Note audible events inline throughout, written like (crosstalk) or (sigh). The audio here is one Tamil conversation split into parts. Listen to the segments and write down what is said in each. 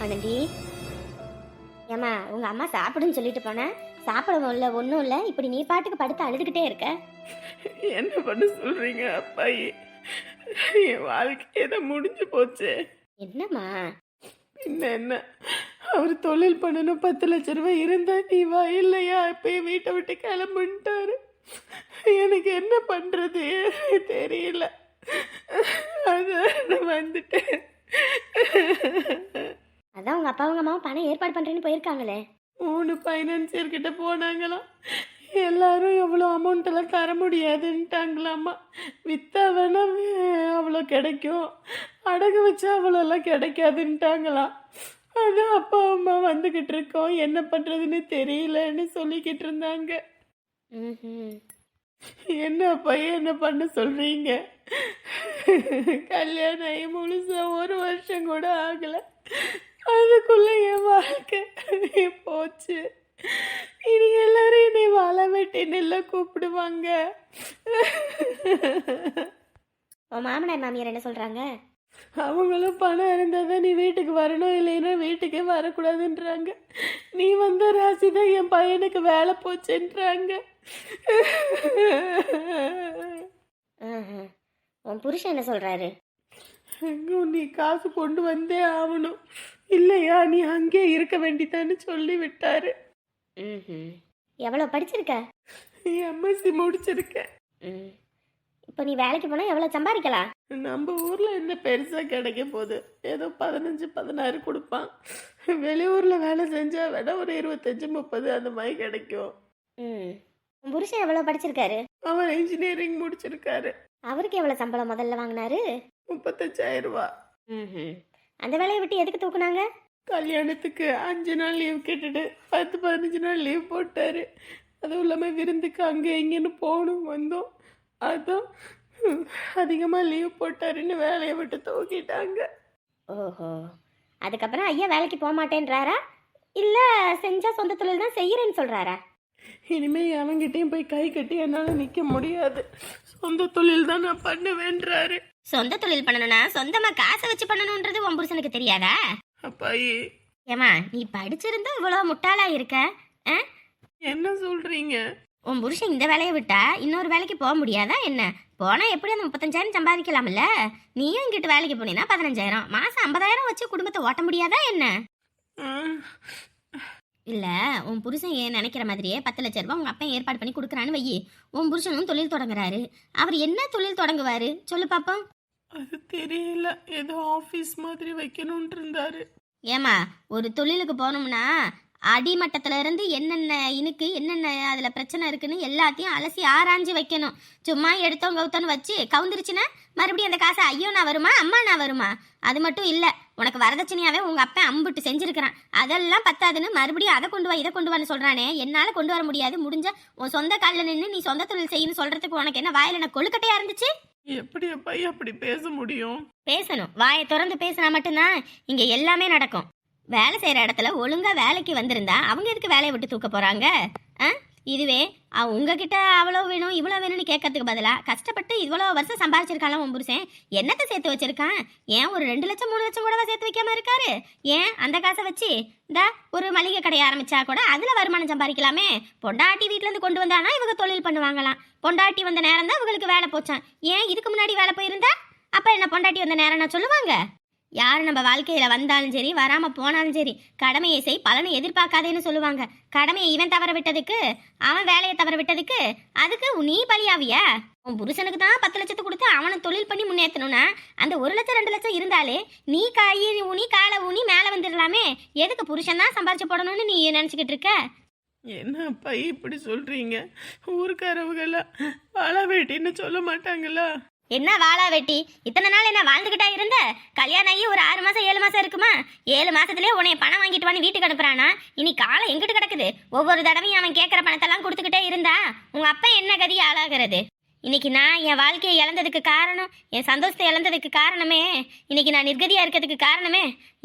ஆனந்தி ஏம்மா உங்க அம்மா சாப்பிடுன்னு சொல்லிட்டு போனேன் சாப்பிடவும் இல்லை ஒன்றும் இல்லை. இப்படி நீ பாட்டுக்கு படுத்து அழுதுகிட்டே இருக்க? என்ன பண்ண சொல்றீங்க அப்பாயி? என் வாழ்க்கை ஏதோ முடிஞ்சு போச்சு. என்னம்மா? பின்ன என்ன? அவர் தொழில் பண்ணணும் பத்து லட்ச ரூபாய் இருந்தா நீ வா இல்லையா இப்பயே வீட்டை விட்டு கிளம்புன்ட்டாரு எனக்கு என்ன பண்றது? தெரியல. அதான் வந்துட்டேன். அதான் உங்க அப்பா உங்க அம்மாவும் பணம் ஏற்பாடு பண்றேன்னு போயிருக்காங்களே. மூணு ஃபைனான்சியர் கிட்ட போனாங்களாம். எல்லாரும் எவ்வளோ அமௌண்ட் எல்லாம் தர முடியாதுன்ட்டாங்களாம்மா வித்தா வேணா அவ்வளோ கிடைக்கும். அடகு வச்சா அவ்வளோலாம் கிடைக்காதுன்ட்டாங்களாம் அதான் அப்பா அம்மா வந்துக்கிட்டு இருக்கோம். என்ன பண்ணுறதுன்னு தெரியலன்னு சொல்லிக்கிட்டு இருந்தாங்க. என்ன பையன் என்ன பண்ண சொல்றீங்க? கல்யாணம் ஆகி முழுசா ஒரு வருஷம் கூட ஆகல. அதுக்குள்ள என் வாழ்க்கை போச்சு. இனி எல்லாரும் என்னை வாழ வெட்டி நெல்ல கூப்பிடுவாங்க. உன் மாமனார் மாமியார் என்ன சொல்றாங்க? அவங்களும் பணம் இருந்தால் தான் நீ வீட்டுக்கு வரணும் இல்லைன்னா வீட்டுக்கே வரக்கூடாதுன்றாங்க. நீ வந்த ராசி தான் என் பையனுக்கு வேலை போச்சுன்றாங்க. உன் புருஷன் என்ன சொல்றாரு? எங்கும் நீ காசு கொண்டு வந்தே ஆகணும். இல்லையா? நீ அங்கே இருக்க வேண்டிதான்னு சொல்லி விட்டாரு. எவ்வளோ படிச்சிருக்க? எம்எஸ்சி முடிச்சிருக்கேன். இப்போ நீ வேலைக்கு போனா எவ்வளோ சம்பாதிக்கலாம்? நம்ம ஊர்ல என்ன பெருசா கிடைக்க போகுது? ஏதோ பதினஞ்சு பதினாறு கொடுப்பான். வெளியூர்ல வேலை செஞ்சா வேணா ஒரு இருபத்தஞ்சு முப்பது அந்த மாதிரி கிடைக்கும். ம். உன் புருஷன் எவ்வளோ படிச்சிருக்காரு? அவர் இன்ஜினியரிங் முடிச்சிருக்காரு. அவருக்கு எவ்வளோ சம்பளம் முதல்ல வாங்கினாரு? முப்பத்தஞ்சாயிரம் ம்ஹும். அந்த வேலையை விட்டு எதுக்கு தூக்குனாங்க? கல்யாணத்துக்கு அஞ்சு நாள் லீவ் கேட்டுட்டு பத்து பதினஞ்சு நாள் லீவ் போட்டாரு. அதுவும் இல்லாமல் விருந்துக்கு அங்கே இங்கேன்னு போகணும் வந்தோம். அதான் அதிகமாக லீவ் போட்டாருன்னு வேலையை விட்டு தூக்கிட்டாங்க. ஓஹோ. அதுக்கப்புறம் ஐயா வேலைக்கு போக மாட்டேன்றாரா? இல்லை செஞ்சா சொந்த தொழில் தான் செய்யறேன்னு சொல்றாரா? இனிமே அவங்கிட்டையும் போய் கை கட்டி என்னால் நிற்க முடியாது. சொந்த தொழில் தான் நான் பண்ணுவேன்றாரு. சொந்த தொழில் பண்ணணும்னா சொந்தமா காசை வச்சு பண்ணணுன்றது உன் புருஷனுக்கு தெரியாதா? அப்பாயி. ஏமா நீ படிச்சிருந்தா இவ்வளோ முட்டாளா இருக்க ஆ? என்ன சொல்றீங்க? உன் புருஷன் இந்த வேலையை விட்டா இன்னொரு வேலைக்கு போக முடியாதா என்ன? போனா எப்படி அந்த முப்பத்தஞ்சாயிரம் சம்பாதிக்கலாம்ல? நீயும் இங்கிட்டு வேலைக்கு போனீங்கன்னா பதினஞ்சாயிரம். மாசம் ஐம்பதாயிரம் வச்சு குடும்பத்தை ஓட்ட முடியாதா என்ன? இல்ல உன் புருஷன் ஏன் நினைக்கிற மாதிரியே பத்து லட்ச ரூபாய் உங்க அப்பா ஏற்பாடு பண்ணி கொடுக்குறான்னு வையி. உன் புருஷனும் தொழில் தொடங்குறாரு. அவர் என்ன தொழில் தொடங்குவாரு? சொல்லு பாப்போம். அது தெரியல. ஏதோ ஆஃபீஸ் மாதிரி வைக்கணும்னு இருந்தாரு. ஏமா ஒரு தொழிலுக்கு போனோம்னா அடிமட்டத்துல இருந்து என்னென்ன இனுக்கு என்னென்ன அதுல பிரச்சனை இருக்குன்னு எல்லாத்தையும் அலசி ஆராய்ஞ்சு வைக்கணும். சும்மா எடுத்தோம் கவுத்தோன்னு வச்சு கவுந்துருச்சுன்னா மறுபடியும் அந்த காசு ஐயோ நான் வருமா? அம்மா நான் வருமா? அது மட்டும் இல்ல. உனக்கு வரதட்சணையாவே உங்க அப்பா அம்புட்டு செஞ்சிருக்கிறான். அதெல்லாம் பத்தாதுன்னு மறுபடியும் அதை கொண்டு வா இதை கொண்டு வான்னு சொல்றானே. என்னால கொண்டு வர முடியாது. முடிஞ்ச உன் சொந்த காலில் நின்று நீ சொந்த தொழில் செய்யணும்னு சொல்றதுக்கு உனக்கு என்ன வாயில என்ன கொழுக்கட்டையா இருந்துச்சு? எப்படி அப்பாயி அப்படி பேச முடியும்? பேசணும். வாயை திறந்து பேசினா மட்டும்தான் இங்க எல்லாமே நடக்கும். வேலை செய்கிற இடத்துல ஒழுங்காக வேலைக்கு வந்திருந்தா அவங்க எதுக்கு வேலையை விட்டு தூக்க போகிறாங்க ஆ? இதுவே உங்ககிட்ட அவ்வளோ வேணும் இவ்வளோ வேணும்னு கேட்கறதுக்கு பதிலாக கஷ்டப்பட்டு இவ்வளோ வருஷம் சம்பாதிச்சிருக்கான் உன் புருஷன். என்னத்தை சேர்த்து வச்சிருக்கான்? ஏன் ஒரு ரெண்டு லட்சம் மூணு லட்சம் கூடவா சேர்த்து வைக்காம இருக்காரு? ஏன் அந்த காசை வச்சு இந்த ஒரு மளிகை கடையை ஆரம்பிச்சா கூட அதில் வருமானம் சம்பாதிக்கலாமே? பொண்டாட்டி வீட்டிலேருந்து கொண்டு வந்தானா இவங்க தொழில் பண்ணுவாங்களாம். பொண்டாட்டி வந்த நேரம் தான் இவங்களுக்கு வேலை போச்சான் ஏன் இதுக்கு முன்னாடி வேலை போயிருந்தா? அப்போ என்ன பொண்டாட்டி வந்த நேரம் நான் சொல்லுவாங்க? யார் நம்ம வாழ்க்கையில் வந்தாலும் சரி வராமல் போனாலும் சரி கடமையை செய் பலனை எதிர்பார்க்காதேன்னு சொல்லுவாங்க. கடமையை இவன் தவற விட்டதுக்கு அவன் வேலையை தவற விட்டதுக்கு அதுக்கு நீ பலியாவிய? உன் புருஷனுக்கு தான் பத்து லட்சத்தை கொடுத்து அவனை தொழில் பண்ணி முன்னேற்றணும்னா அந்த ஒரு லட்சம் ரெண்டு லட்சம் இருந்தாலே நீ காய் ஊனி காலை ஊனி மேலே வந்துடலாமே. எதுக்கு புருஷன் தான் சம்பாரிச்சு போடணும்னு நீ நினச்சிக்கிட்டு இருக்க? என்ன இப்படி சொல்றீங்க? ஊருக்காரவங்களா வாழ வேட்டின்னு சொல்ல மாட்டாங்களா? என்ன வாளா வெட்டி? இத்தனை நாள் என்ன வாழ்ந்துகிட்டா இருந்த? கல்யாணம் ஆகி ஒரு ஆறு மாசம் ஏழு மாசம் இருக்குமா? ஏழு மாசத்துலயே உன்னை பணம் வாங்கிட்டு வந்து வீட்டுக்கு அனுப்புறானா? இனி காலம் எங்கிட்டு கிடக்குது? ஒவ்வொரு தடவையும் அவன் கேட்குற பணத்தெல்லாம் கொடுத்துக்கிட்டே இருந்தா உங்க அப்பா என்ன கதி ஆளாகிறது? இன்னைக்கு நான் என் வாழ்க்கையை இழந்ததுக்கு காரணம் என் சந்தோஷத்தை இழந்ததுக்கு காரணமே இன்னைக்கு நான் நிர்கதியாக இருக்கிறதுக்கு காரணமே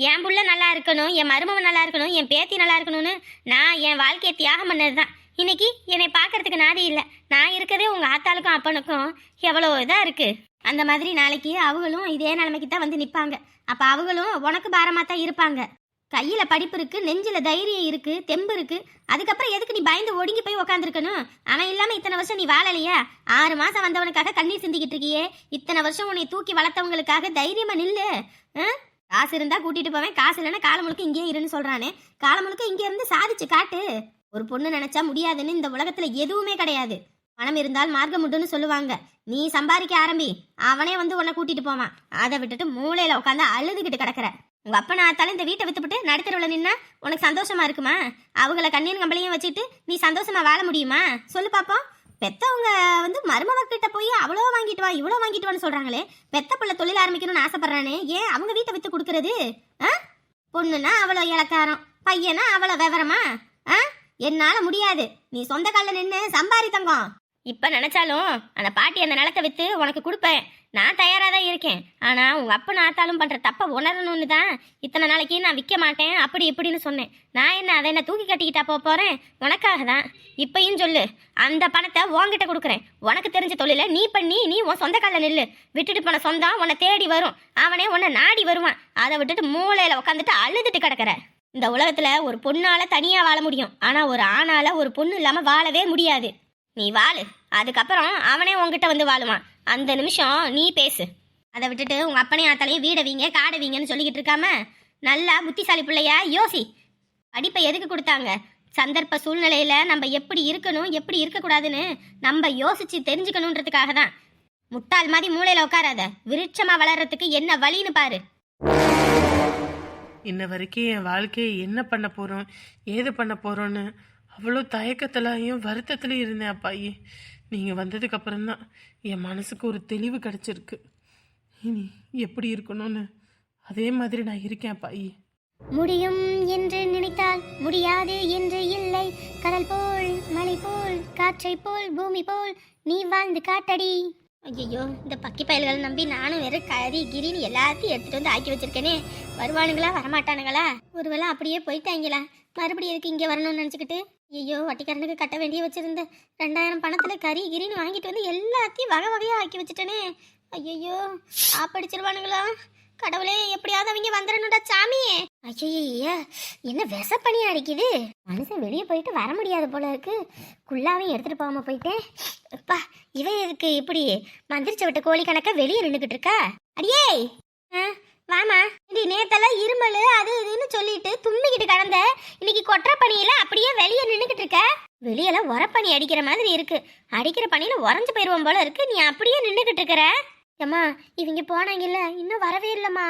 என் புள்ள நல்லா இருக்கணும் என் மருமவன் நல்லா இருக்கணும் என் பேத்தி நல்லா இருக்கணும்னு நான் என் வாழ்க்கையை தியாகம் பண்ணது தான் இன்னைக்கு என்னை பார்க்கறதுக்கு நாடி இல்லை. நான் இருக்கதே உங்கள் ஆத்தாளுக்கும் அப்பனுக்கும் எவ்வளோ இதாக இருக்குது அந்த மாதிரி நாளைக்கு அவங்களும் இதே நிலைமைக்கு தான் வந்து நிற்பாங்க அப்போ அவங்களும் உனக்கு பாரமாக தான் இருப்பாங்க. கையில் படிப்பு இருக்குது நெஞ்சில் தைரியம் இருக்குது தெம்பு இருக்குது அதுக்கப்புறம் எதுக்கு நீ பயந்து ஒடுங்கி போய் உக்காந்துருக்கணும்? அவன் இல்லாமல் இத்தனை வருஷம் நீ வாழலையா? ஆறு மாதம் வந்தவனுக்காக கண்ணீர் சிந்திக்கிட்டு இருக்கியே. இத்தனை வருஷம் உன்னை தூக்கி வளர்த்தவங்களுக்காக தைரியமாக நில்லு. காசு இருந்தால் கூட்டிகிட்டு போவேன். காசு இல்லைன்னா காலம் முழுக்க இங்கேயே இருன்னு சொல்கிறானே காலம் முழுக்க இங்கே இருந்து சாதிச்சு காட்டு. ஒரு பொண்ணு நினைச்சா முடியாதுன்னு இந்த உலகத்துல எதுவுமே கிடையாது. பணம் இருந்தால் மார்க்கம் உண்டுன்னு சொல்லுவாங்க. நீ சம்பாதிக்க ஆரம்பி அவனே வந்து உன்னை கூட்டிட்டு போவான். அதை விட்டுட்டு மூளையில உட்காந்து அழுதுகிட்டு கிடக்குற. உங்க அப்பா நான் இந்த வீட்டை வித்துப்புட்டு நடுத்தருவில் நின்னா உனக்கு சந்தோஷமா இருக்குமா? அவங்கள கண்ணியன் கம்பளையும் வச்சுட்டு நீ சந்தோஷமா வாழ முடியுமா? சொல்லு பாப்போம். பெத்தவங்க வந்து மருமவக்கிட்ட போய் அவ்வளோ வாங்கிட்டு வா இவ்வளோ வாங்கிட்டு வான்னு சொல்றாங்களே. பெத்த பிள்ளை தொழில் ஆரம்பிக்கணும்னு ஆசைப்படுறானே. ஏன் அவங்க வீட்டை வித்து கொடுக்கறது? ஆ? பொண்ணுனா அவ்வளோ இலக்காரம் பையனா அவ்வளோ விவரமா? ஆ? என்னால முடியாது. நீ சொந்த காலில் நின்று சம்பாரி தங்கம். இப்ப நினைச்சாலும் அந்த பாட்டி அந்த நிலத்தை வித்து உனக்கு கொடுப்பேன். நான் தயாரா தான் இருக்கேன். ஆனா உங்கள் அப்பா நாத்தாலும் பண்ற தப்ப உணரணும்னு தான் இத்தனை நாளைக்கு நான் விற்க மாட்டேன். அப்படி இப்படின்னு சொன்னேன். நான் என்ன அதை என்ன தூக்கி கட்டிக்கிட்டா போக போறேன்? உனக்காக தான். இப்பயும் சொல்லு அந்த பணத்தை உன்கிட்ட கொடுக்குறேன். உனக்கு தெரிஞ்ச தொழிலை நீ பண்ணி நீ உன் சொந்த காலில் நில்லு. விட்டுட்டு போன சொந்தம் உன்னை தேடி வரும். அவனே உன்னை நாடி வருவான். அதை விட்டுட்டு மூளையில உட்காந்துட்டு அழுதுட்டு கிடக்குற. இந்த உலகத்துல ஒரு பொண்ணால தனியா வாழ முடியும். ஆனா ஒரு ஆணால ஒரு பொண்ணு இல்லாம வாழவே முடியாது. நீ வாழு. அதுக்கப்புறம் அவனே உங்ககிட்ட வந்து வாழுவான். அந்த நிமிஷம் நீ பேசு. அதை விட்டுட்டு உங்க அப்பனையும் ஆத்தாலையும் வீடவீங்க காடவீங்கன்னு சொல்லிக்கிட்டு இருக்காம நல்லா புத்திசாலி பிள்ளையா யோசி. படிப்பை எதுக்கு கொடுத்தாங்க? சந்தர்ப்ப சூழ்நிலையில நம்ம எப்படி இருக்கணும் எப்படி இருக்கக்கூடாதுன்னு நம்ம யோசிச்சு தெரிஞ்சுக்கணுன்றதுக்காக தான். முட்டாள் மாதிரி மூளையில உட்காராத. விருட்சமா வளர்றதுக்கு என்ன வழின்னு பாரு. இன்ன வரைக்கும் என் வாழ்க்கையை என்ன பண்ண போகிறோம் ஏது பண்ண போகிறோன்னு அவ்வளோ தயக்கத்துலையும் வருத்தத்துலையும் இருந்தேன் அப்பாயி. நீங்கள் வந்ததுக்கப்புறம் தான் என் மனசுக்கு ஒரு தெளிவு கிடச்சிருக்கு. இனி எப்படி இருக்கணும்னு அதே மாதிரி நான் இருக்கேன் அப்பாயி. முடியும் என்று நினைத்தால் முடியாது என்று இல்லை. கடல் போல் மலை போல் காற்றை போல் பூமி போல் நீ வாழ்ந்து காட்டடி. ஐயோ இந்த பக்கி பயல்களை நம்பி நானும் வேற கறி கிரின்னு எல்லாத்தையும் எடுத்துட்டு வந்து ஆக்கி வச்சிருக்கேனே. வருவானுங்களா வரமாட்டானுங்களா? ஒருவேளை அப்படியே போயிட்டாங்களா? மறுபடியும் எதுக்கு இங்கே வரணும்னு நினச்சிக்கிட்டு? ஐயோ வட்டிக்காரனுக்கு கட்ட வேண்டிய வச்சிருந்த ரெண்டாயிரம் பணத்துல கறி கிரின்னு வாங்கிட்டு வந்து எல்லாத்தையும் வகை வகையா ஆக்கி வச்சுட்டேனே. ஐயோ ஆப்படிச்சிருவானுங்களா? கடவுளே எப்படியாவது அவங்க வந்துடணும்டா சாமியே ஐயய்ய என்ன விசப்பனியா அடிக்குது மனுஷன் வெளியே போயிட்டு வர முடியாது போல இருக்கு. குள்ளாவையும் எடுத்துட்டு போகாம போயிட்டேன். அப்பா இவன் எதுக்கு இப்படி மந்திரிச்ச விட்ட கோழி கணக்கா வெளியே நின்றுக்கிட்டு இருக்கா? அடியே! ஆ, வாமா. இது நேத்தெல்லாம் இருமல் அது இதுன்னு சொல்லிட்டு தும்மிக்கிட்டு கடந்த இன்னைக்கு கொற்ற பணியில அப்படியே வெளியே நின்றுக்கிட்டு இருக்க? வெளியெல்லாம் உரப்பனி அடிக்கிற மாதிரி இருக்கு. அடிக்கிற பணியில உறைஞ்சு போயிருவோம் போல இருக்கு. நீ அப்படியே நின்றுக்கிட்டு இருக்கிற? ஏம்மா இவங்க போனாங்கல்ல இன்னும் வரவே இல்லம்மா.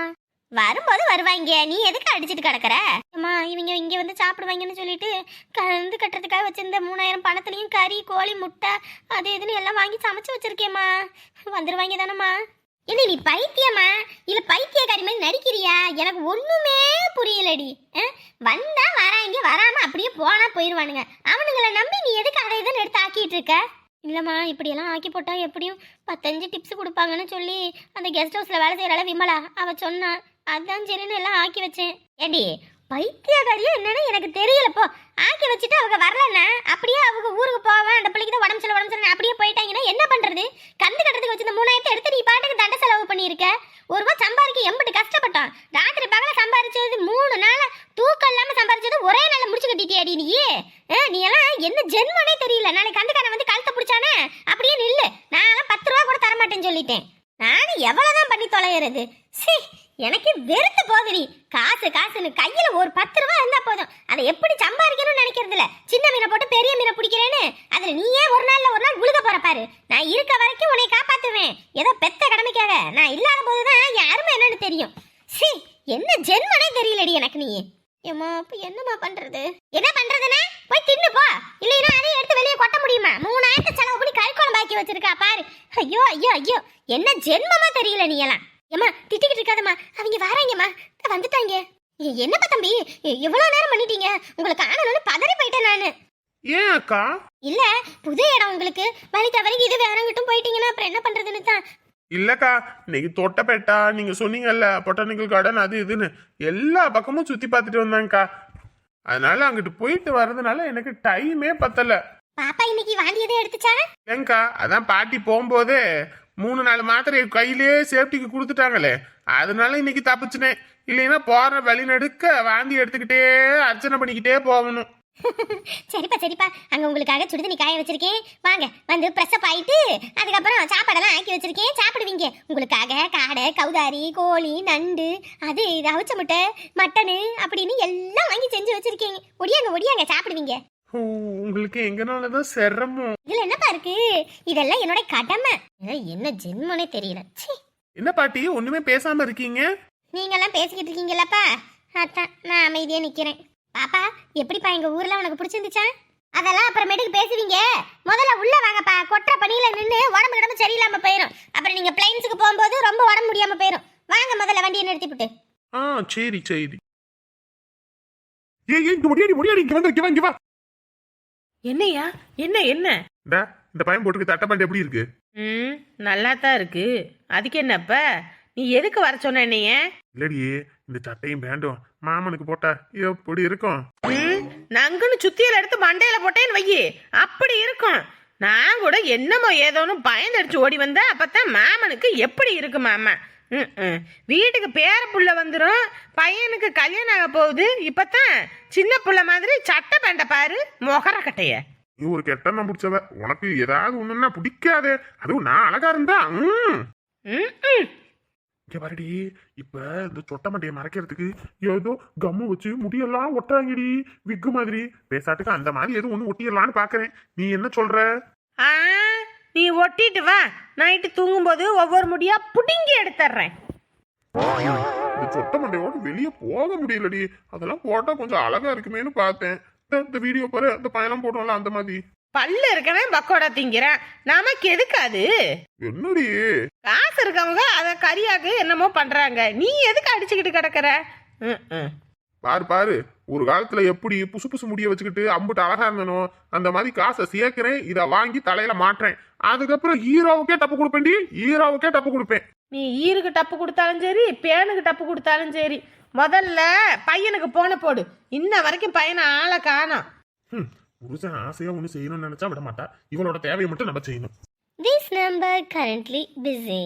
வரும்போது வருவாங்க நீ எதுக்கு அடிச்சிட்டு கிடக்குற? அம்மா இவங்க இங்கே வந்து சாப்பிடுவாங்கன்னு சொல்லிட்டு கலந்து கட்டுறதுக்காக வச்சிருந்த மூணாயிரம் பணத்துலையும் கறி கோழி முட்டை அது இதுன்னு எல்லாம் வாங்கி சமைச்சு வச்சிருக்கேம்மா. வந்துருவாங்க தானம்மா. என்ன நீ பைத்தியமா இல்ல பைத்தியக்காரி மாதிரி நடிக்கிறியா? எனக்கு ஒண்ணுமே புரியலடி. வந்தா வராங்க வராம அப்படியே போனா போயிருவானுங்க. அவனுங்களை நம்பி நீ எதுக்கு அதை இதுன்னு எடுத்து ஆக்கிட்டு இருக்க? இல்லைம்மா இப்படியெல்லாம் ஆக்கி போட்டால் எப்படியும் பத்தஞ்சு டிப்ஸ் கொடுப்பாங்கன்னு சொல்லி அந்த கெஸ்ட் ஹவுஸில் வேலை செய்கிறாள் விமலா. அவள் சொன்னான் அதான் சரின்னு எல்லாம் ஆக்கி வச்சேன். ஏடி பைத்தியக்காரியா என்னன்னு எனக்கு தெரியலப்போ ஆக்கி வச்சுட்டு அவங்க வரலன்னா அப்படியே அவங்க ஊருக்கு போவேன் அந்த பிள்ளைக்கு தான் உடம்பு சொல்ல உடம்பு சரியில்லை அப்படியே போயிட்டாங்கன்னா என்ன பண்ணுறது கந்து கட்டுறதுக்கு இந்த மூணாயிரத்தை எடுத்து நீ பாட்டுக்கு தண்டை செலவு பண்ணியிருக்க? ஒரு ரூபா சம்பாதிக்க எம்பிட்டு கஷ்டப்பட்டோம் ராத்திரி பகல சம்பாதிச்சது மூணு நாள் தூக்கம் இல்லாம சம்பாதிச்சது ஒரே நாள் முடிச்சு கட்டிட்டியாடி நீ? ஆ, நீ எல்லாம் என்ன ஜென்மனே தெரியல. நாளைக்கு கந்துக்காரன் வந்து கழுத்தை பிடிச்சானே? அப்படியே நில்லு. நான் பத்து ரூபா கூட தரமாட்டேன்னு சொல்லிட்டேன். நானும் எவ்வளவுதான் பண்ணி தொலைகிறது. சீ எனக்கு வெறுத்து போகுது காசு காசுன்னு கையில ஒரு பத்து ரூபா இருந்தா போதும். அதை எப்படி சம்பாதிக்கணும்னு நினைக்கிறது இல்ல. சின்ன மீனை போட்டு பெரிய மீனை பிடிக்கிறேன்னு அதுல நீயே ஒரு நாள்ல ஒரு நாள் உழுக போற பாரு. நான் இருக்க வரைக்கும் உன்னை காப்பாத்துவேன். ஏதோ பெத்த கடமைக்காக. நான் இல்லாத போதுதான் என் அருமை என்னன்னு தெரியும். சீ என்ன ஜென்மனே தெரியலடி எனக்கு நீ. ஏம்மா இப்ப என்னம்மா பண்றது? என்ன பண்றதுன்னா போய் தின்னு போ. இல்லைன்னா அதையும் எடுத்து வெளியே கொட்ட முடியுமா? மூணாயிரத்து செலவு பண்ணி கறி குழம்பு வச்சிருக்கா பாரு. ஐயோ ஐயோ ஐயோ. என்ன ஜென்மமா தெரியல நீ எல்லாம். ஏம்மா திட்டிக்கிட்டு இருக்காதம்மா. அவங்க வராங்கம்மா. வந்துட்டாங்க. என்னப்பா தம்பி? எவ்வளவு நேரம் பண்ணிட்டீங்க. உங்களை காணணும்னு பதறி போயிட்டேன் நானு. ஏன் அக்கா? இல்ல புது இடம் உங்களுக்கு. வழி தவறி இது வேற எங்கிட்டும் போயிட்டீங்கன்னா அப்புறம் என்ன பண்றதுன்னு தான். இல்லக்கா இன்னைக்கு தொட்டப்பேட்டா நீங்க சொன்னீங்கல்ல பொட்டானிக்கல் கார்டன் அது இதுன்னு. எல்லா பக்கமும் சுத்தி பார்த்துட்டு வந்தாங்கக்கா அதனால அங்கிட்டு போயிட்டு வர்றதுனால எனக்கு டைமே பத்தல. பாப்பா இன்னைக்கு வாண்டியதே எடுத்துச்சா? ஏங்கா அதான் பாட்டி போகும்போதே மூணு நாலு மாத்திரை கையிலேயே சேஃப்டிக்கு கொடுத்துட்டாங்களே. அதனால இன்னைக்கு தப்பிச்சினேன் இல்லைன்னா போற வழி நடுக்க வாந்தி எடுத்துக்கிட்டே அர்ச்சனை பண்ணிக்கிட்டே போகணும். (laughs) சரிப்பா சரிப்பா. அங்க உங்களுக்காக சுடுதண்ணி காய வச்சிருக்கேன். வாங்க வந்து பிரஸ் ஆயிட்டு அதுக்கப்புறம் சாப்பாடெல்லாம் ஆக்கி வச்சிருக்கேன். சாப்பிடுவீங்க. உங்களுக்காக காடை கௌதாரி கோழி நண்டு அது இது அவிச்ச முட்டை மட்டனு அப்படின்னு எல்லாம் வாங்கி செஞ்சு வச்சிருக்கீங்க ஒடியாங்க ஒடியாங்க சாப்பிடுவீங்க. உங்களுக்கு எங்கனாலதான் சிரமம். இதுல என்னப்பா இருக்கு? இதெல்லாம் என்னோட கடமை. என்ன ஜென்மனே தெரியல. ச்சீ. என்ன பாட்டி ஒண்ணுமே பேசாம இருக்கீங்க? நீங்கெல்லாம் பேசிக்கிட்டு இருக்கீங்களப்பா அதான் நான் அமைதியா நிக்கிறேன். பாப்பா எப்படிப்பா எங்க ஊர்ல உனக்கு பிடிச்சிருந்துச்சா? அதெல்லாம் அப்புறமேட்டுக்கு பேசுவீங்க. முதல்ல உள்ள வாங்கப்பா. கொற்ற பணியில நின்று உடம்பு உடம்பு சரியில்லாம போயிடும் அப்புறம் நீங்க பிளைன்ஸுக்கு போகும்போது ரொம்ப உடம்பு முடியாம போயிடும் வாங்க முதல்ல வண்டியை நிறுத்திவிட்டு ஆ சரி சரி. ஏய் ஏய், முடியாடி முடியாடி இங்க வந்து இங்க வா இங்க வா. என்னையா? என்ன என்ன? இந்தா, இந்த பையன் போட்டுக்கு தட்டப்பாண்டு எப்படி இருக்கு? ம் நல்லா தான் இருக்கு. அதுக்கு என்னப்ப நீ எதுக்கு வர சொன்ன என்னைய? இல்லடி இந்த சட்டையும் பேண்டும் மாமனுக்கு போட்டா எப்படி இருக்கும்? ம் நங்குன்னு சுத்தியில எடுத்து மண்டையில போட்டேன்னு வையி. அப்படி இருக்கும். நான் கூட என்னமோ ஏதோன்னு பயந்தடிச்சு ஓடி வந்தா அப்பத்தான் மாமனுக்கு எப்படி இருக்கு மாமா. வீட்டுக்கு பேர புள்ள வந்துடும் பையனுக்கு கல்யாணம் ஆக போகுது. இப்பதான் சின்ன புள்ள மாதிரி சட்டை பேண்ட பாரு மொகர கட்டைய. நீ ஒரு கெட்டண்ணம் பிடிச்சவ. உனக்கு ஏதாவது ஒண்ணுன்னா பிடிக்காதே. அதுவும் நான் அழகா இருந்தா. இங்க பாருடி இப்ப இந்த சொட்டை மண்டையை மறைக்கிறதுக்கு ஏதோ கம்மு வச்சு முடியெல்லாம் ஒட்டுறாங்கடி. விக்கு மாதிரி. பேசாட்டுக்கு அந்த மாதிரி எதுவும் ஒண்ணு ஒட்டிடலான்னு பாக்குறேன். நீ என்ன சொல்ற? ஆ நீ ஒட்டிட்டு வா. நைட்டு தூங்கும்போது ஒவ்வொரு முடியா புடுங்கி எடுத்துட்றேன் இந்த சொட்டை மண்டையோட வெளியே போக முடியலடி. அதெல்லாம் போட்டா கொஞ்சம் அழகா இருக்குமேன்னு பார்த்தேன். இந்த- வீடியோ பாரு அந்த பயணம் போடுவோம்ல அந்த மாதிரி. பல்லு இருக்கவன் பக்கோடா திங்கிறேன். நமக்கு எதுக்கு அது? என்னடி? காசு இருக்கவங்க அதை கரியாக்கு என்னமோ பண்றாங்க. நீ எதுக்கு அடிச்சுக்கிட்டு கிடக்குற? ம், ம். பாரு பாரு. ஒரு காலத்துல எப்படி புசு புசு முடிய வச்சுக்கிட்டு அம்புட்டு அழகா இருந்தனோ அந்த மாதிரி காசை சேர்க்கிறேன் இதை வாங்கி தலையில மாட்டுறேன். அதுக்கப்புறம் ஹீரோவுக்கே டப்பு கொடுப்பேன்டி ஹீரோவுக்கே டப்பு கொடுப்பேன். நீ ஈருக்கு டப்பு கொடுத்தாலும் சரி பேனுக்கு டப்பு கொடுத்தாலும் சரி முதல்ல பையனுக்கு போன போடு. இன்ன வரைக்கும் பையனை ஆளை காணோம் புருஷன் ஆசையா ஒண்ணு செய்யணும்னு நினைச்சா விட மாட்டா. இவளோட தேவையை மட்டும் நம்ம செய்யணும். திஸ் நம்பர் கரண்ட்லி பிஸி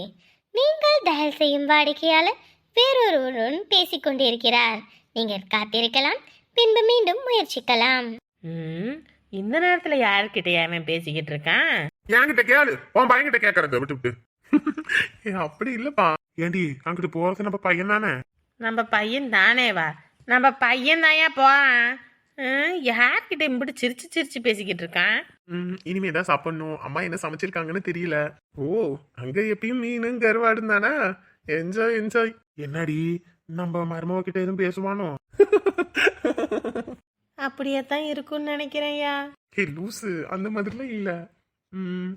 நீங்கள் டயல் செய்யும் வாடிக்கையாளர் வேறொருவருடன் பேசிக் கொண்டிருக்கிறார் நீங்கள் காத்திருக்கலாம். பின்பு மீண்டும் முயற்சிக்கலாம். ம், இந்த நேரத்துல யாருக்கிட்ட அவன் பேசிக்கிட்டு இருக்கான்? என்கிட்ட கேளு. உன் பையன்கிட்ட கேட்கறத விட்டு விட்டு. (laughs) அப்படி இல்லப்பா. ஏண்டி அங்கிட்டு போறது நம்ம பையன் தானே? நம்ம பையன் தானே வா. நம்ம பையன் தாயா போறான். யார்கிட்ட இப்படி சிரிச்சு சிரிச்சு பேசிக்கிட்டு இருக்கான்? ம், இனிமே தான் சாப்பிடணும்? அம்மா என்ன சமைச்சிருக்காங்கன்னு தெரியல. ஓ அங்க எப்பயும் மீனும் கருவாடும் தானே? என்ஜாய் என்ஜாய் என்னடி? நம்ம மருமவ கிட்ட எதுவும் பேசுவானோ? அப்படியே தான் இருக்கும்னு நினைக்கிறேன்யா. ஹே லூசு அந்த மாதிரிலாம் இல்ல. ம்.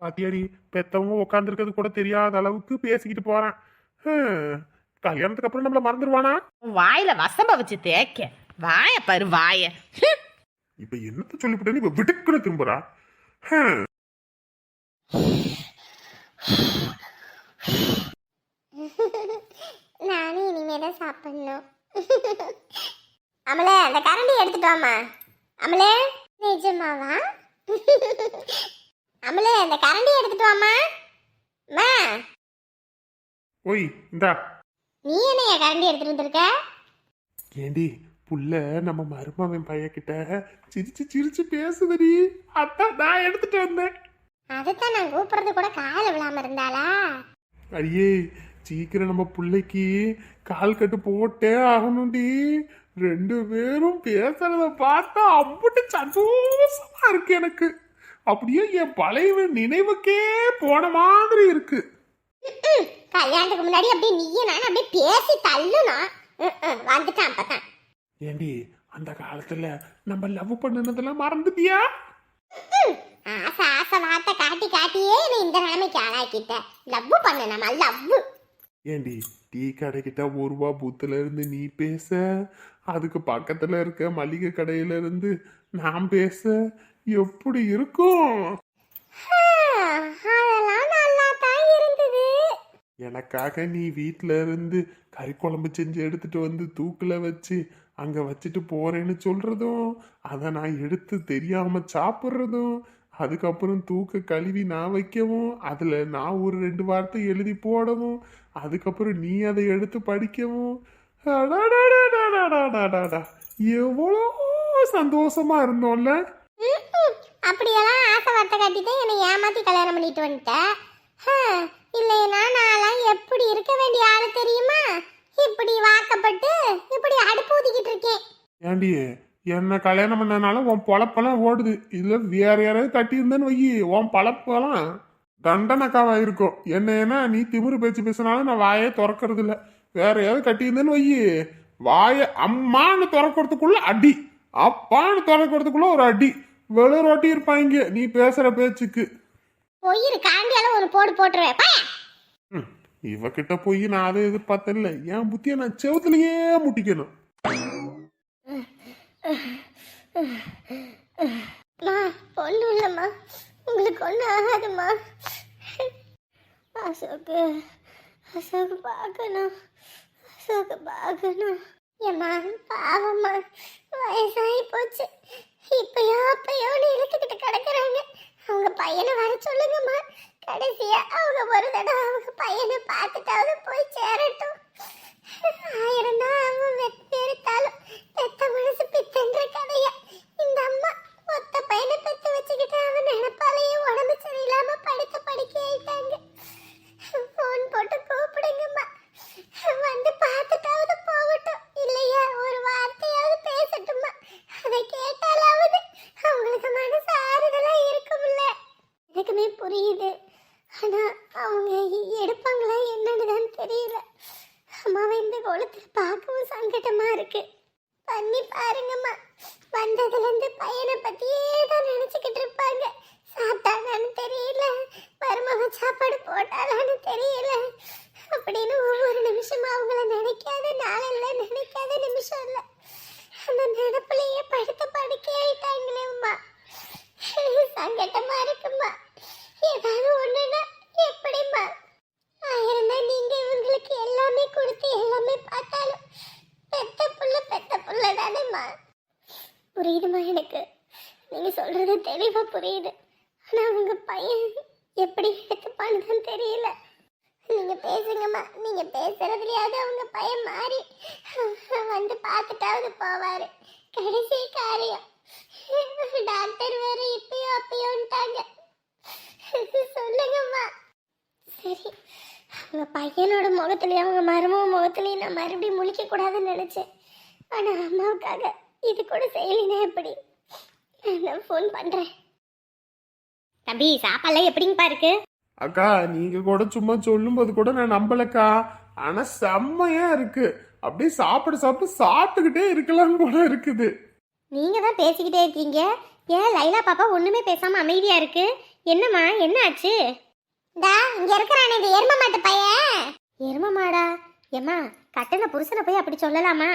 பாத்தியாடி பெத்தவங்க உட்காந்துருக்கிறது கூட தெரியாத அளவுக்கு பேசிக்கிட்டு போறான். ஹம். கல்யாணத்துக்கு அப்புறம் நம்மள மறந்துடுவானா வாயில வசம்ப வச்சு தேக்க வாய பாரு வாய. இப்ப என்னத்த சொல்லிவிட்டேன்னு இப்ப விடுக்குன்னு திரும்புறா. ஹம். இனிமே தான் சாப்பிடணும். அமலே அந்த கரண்டி எடுத்துட்டு வாமா அமலே நிஜமாவா? அமலே அந்த கரண்டி எடுத்துட்டு வாமா மா. ஓய் இந்தா. நீ என்னைய கரண்டி எடுத்துட்டு வந்திருக்க? ஏண்டி புள்ள நம்ம மருமவன் பையன்கிட்ட சிரிச்சு சிரிச்சு பேசுதடி. அதான் நான் எடுத்துட்டு வந்தேன். அதைத்தான் நான் கூப்பிடுறது கூட கால விழாம இருந்தாளா? அடியே சீக்கிரம் நம்ம புள்ளைக்கு கால் கட்டு போட்டே ஆகணும்டி. ரெண்டு பேரும் பேசுறத பார்த்தா அம்புட்டு சந்தோஷமா இருக்கு எனக்கு. அப்படியே என் பழைய நினைவுக்கே போன மாதிரி இருக்கு. கல்யாணத்துக்கு முன்னாடி அப்படியே நீயும் நானும் அப்படியே பேசி ம், வந்துட்டான் அப்பதான். ஏண்டி அந்த காலத்துல நம்ம லவ் பண்ணுனதெல்லாம் மறந்துட்டியா? ஆசை ஆசை வார்த்தை காட்டி காட்டியே என்னை இந்த நிலைமைக்கு ஆளாக்கிட்ட. லவ் பண்ண நம்ம லவ் ஏண்டி டீ கடைக்கிட்ட ஒரு ரூபா பூத்துல இருந்து நீ பேச? அதுக்கு பக்கத்துல இருக்க மளிகை கடையில இருந்து நான் பேச? எப்படி இருக்கும்? எனக்காக நீ வீட்ல இருந்து கறி குழம்பு செஞ்சு எடுத்துட்டு வந்து தூக்குல வச்சு அங்க வச்சுட்டு போறேன்னு சொல்றதும் அதை நான் எடுத்து தெரியாம சாப்பிட்றதும் அதுக்கப்புறம் தூக்க கழுவி நான் வைக்கவும் அதுல நான் ஒரு ரெண்டு வார்த்தை எழுதி போடவும் அதுக்கப்புறம் நீ அதை எடுத்து படிக்கவும். எவ்வளோ சந்தோஷமா இருந்தோம்ல அப்படியெல்லாம் ஆசை வார்த்தை காட்டிட்டு என்னை ஏமாத்தி கல்யாணம் பண்ணிட்டு வந்துட்டேன் இல்லைன்னா நான்லாம் எப்படி இருக்க வேண்டிய ஆளு தெரியுமா இப்படி வாக்கப்பட்டு இப்படி அடுப்பு ஊதிக்கிட்டு இருக்கேன் ஏண்டியே என்ன கல்யாணம் பண்ணனால உன் பொழப்பெல்லாம் ஓடுது இல்லை வேற யாராவது கட்டியிருந்தேன்னு வை உன் பழப்பெல்லாம் தண்டனக்காவா இருக்கும் என்னன்னா நீ திமிரு பேச்சு பேசினாலும் நான் வாயே திறக்கறது இல்ல வேற யாராவது கட்டியிருந்தேன்னு வையி. வாய அம்மான்னு திறக்கிறதுக்குள்ள அடி. அப்பான்னு திறக்கிறதுக்குள்ள ஒரு அடி. வெளிரோட்டி இருப்பாங்க நீ பேசுற பேச்சுக்கு. பொயிரு காண்டியால ஒரு போடு போட்டுருவேன் இவகிட்ட போய் நான் அதை எதிர்பார்த்தேன்ல என் புத்தியை நான் செவுத்துலயே முட்டிக்கணும். இல்லைம்மா. உங்களுக்கு ஒன்றும் ஆகாதும்மா. அசோக்கு அசோக்கு பார்க்கணும் அசோக்கு பார்க்கணும். ஏம்மா பாவம்மா வயசாகி போச்சு. இப்பயோ அப்பயோன்னு இழுத்துக்கிட்டு கிடக்குறாங்க. அவங்க பையனை வர சொல்லுங்கம்மா. கடைசியா அவங்க ஒரு தடவை அவங்க பையனை பார்த்துட்டாவது போய் சேரட்டும். ஆயிரம் தான் அவன் வெ- வெறுத்தாலும் பெத்த மனசு பித்தன்ற கதையா. இந்த அம்மா ஒத்த பையனை பெத்து வச்சுக்கிட்டு அவன் நினைப்பாலேயே உடம்பு சரியில்லாம படுத்து படுக்கை ஆயிட்டாங்க ஃபோன் போட்டு கூப்பிடுங்கம்மா வந்து பார்த்துட்டாவது போகட்டும் இல்லையா ஒரு வார்த்தையாவது பேசட்டுமா அதை கேட்டாலாவது அவங்களுக்கு மனசு ஆறுதலா இருக்கும்ல எனக்குமே புரியுது ஆனா அவங்க எ- எடுப்பாங்களா என்னன்னு தான் தெரியல அம்மாவை இந்த கோலத்தில் பார்க்கவும் சங்கடமா இருக்கு பண்ணி பாருங்கம்மா வந்ததுல இருந்து பையனை பத்தியே தான் நினைச்சுக்கிட்டு இருப்பாங்க சாப்பிட்டாங்கன்னு தெரியல மருமக சாப்பாடு போட்டாலான்னு தெரியல அப்படின்னு ஒவ்வொரு நிமிஷமும் அவங்கள நினைக்காத நாள் இல்லை நினைக்காத நிமிஷம் இல்லை அந்த நினப்புலயே படுத்த படுக்கை ஆயிட்டாங்களே அம்மா சங்கட்டமா இருக்குமா ஏதாவது ஒண்ணுன்னா எப்படிம்மா ஆயிரம் தான் நீங்க இவங்களுக்கு எல்லாமே கொடுத்து எல்லாமே பார்த்தாலும் பெத்த புள்ள பெத்த புள்ள தானேம்மா புரியுதுமா எனக்கு நீங்க சொல்றது தெளிவா புரியுது. ஆனால் உங்கள் பையன் எப்படி எடுத்துப்பான்னு தான் தெரியல. நீங்கள் பேசுங்கம்மா. நீங்கள் பேசுகிறதுலையாவது அவங்க பையன் மாறி வந்து பார்த்துட்டாவது போவார். கடைசி காரியம். டாக்டர் வேற இப்பயோ அப்பயோன்ட்டாங்க சொல்லுங்கம்மா. சரி அவங்க பையனோட முகத்துலேயும் அவங்க மருமக முகத்துலேயும் நான் மறுபடியும் முழிக்கக்கூடாதுன்னு நினச்சேன். ஆனால் அம்மாவுக்காக இது கூட செய்யலினா எப்படி? நான் ஃபோன் பண்ணுறேன் தம்பி சாப்பாடுலாம் எப்படிங்கப்பா இருக்கு? அக்கா நீங்க கூட சும்மா சொல்லும்போது கூட நான் நம்பலக்கா. ஆனா செம்மையா இருக்கு. அப்படியே சாப்பிட சாப்பிட்டு சாப்பிட்டுக்கிட்டே இருக்கலாம் போல இருக்குது. நீங்க தான் பேசிக்கிட்டே இருக்கீங்க. ஏன் லைலா பாப்பா ஒண்ணுமே பேசாம அமைதியா இருக்கு? என்னம்மா என்ன ஆச்சு? டா இங்க இருக்கிறானே இது எரும மாட்டு பையன். எரும மாடா? ஏம்மா கட்டின புருஷனை போய் அப்படி சொல்லலாமா?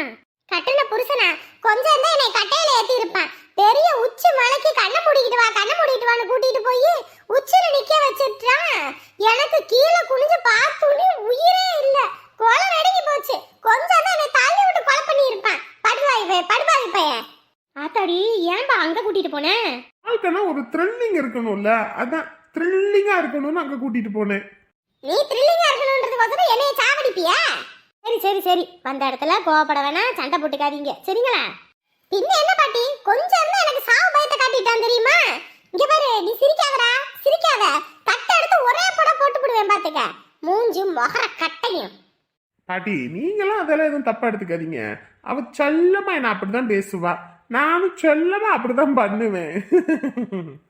கட்டின புருஷனா? கொஞ்சம் தான் என்னை கட்டையில ஏத்தி இருப்பான் பெரிய உச்சி மலைக்கு கண்ணை மூடிக்கிட்டு வா கண்ணை மூடிட்டு வான்னு கூட்டிட்டு போய் உச்சில நிக்க வச்சிட்டான். எனக்கு கீழே குனிஞ்சு பார்த்துன்னு உயிரே இல்ல. கொலை நடுங்கி போச்சு. கொஞ்சம் தான் என்னை தள்ளி விட்டு கொலை பண்ணி இருப்பான் படுவாய் படுவாய் பையன் ஆத்தாடி ஏன்பா அங்க கூட்டிட்டு போனேன் வாழ்க்கைனா ஒரு த்ரில்லிங் இருக்கணும்ல. அதான் த்ரில்லிங்கா இருக்கணும்னு அங்க கூட்டிட்டு போனேன். நீ த்ரில்லிங்கா இருக்கணுன்றதுக்கோசரம் என்னைய சாவடிப்பியா? சரி சரி சரி. வந்த இடத்துல கோவப்பட வேணாம். சண்டை போட்டுக்காதீங்க. சரிங்களா? பின்ன என்ன பாட்டி? கொஞ்சம் இருந்தா எனக்கு சாவு பயத்தை காட்டிட்டான் தெரியுமா? இங்க பாரு நீ சிரிக்காதடா. சிரிக்காத. தட்டை எடுத்து ஒரே படம் போட்டு விடுவேன் பாத்துக்க. மூஞ்சி மொகர கட்டையும். பாட்டி நீங்களும் அதெல்லாம் எதுவும் தப்பா எடுத்துக்காதீங்க. அவ செல்லமா என்ன அப்படிதான் பேசுவா. நானும் செல்லமா அப்படிதான் பண்ணுவேன். (laughs)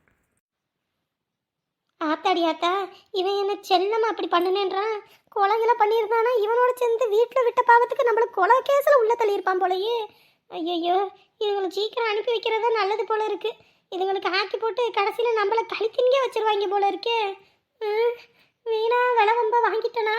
ஆத்தாடி ஆத்தா இவன் என்ன செல்லமா அப்படி பண்ணுனேன்றான்? கொலைகளை பண்ணியிருந்தானா? இவனோட சேர்ந்து வீட்டில் விட்ட பாவத்துக்கு நம்மளுக்கு கொலை கேஸில் உள்ள தள்ளியிருப்பான் போலயே. ஐயையோ இதுங்களை சீக்கிரம் அனுப்பி வைக்கிறதா நல்லது போல இருக்கு. இதுங்களுக்கு ஆக்கி போட்டு கடைசியில் நம்மளை கழித்தின்கே வச்சிருவாங்க போல இருக்கே. ம், வீணா விலை வாங்கிட்டனா?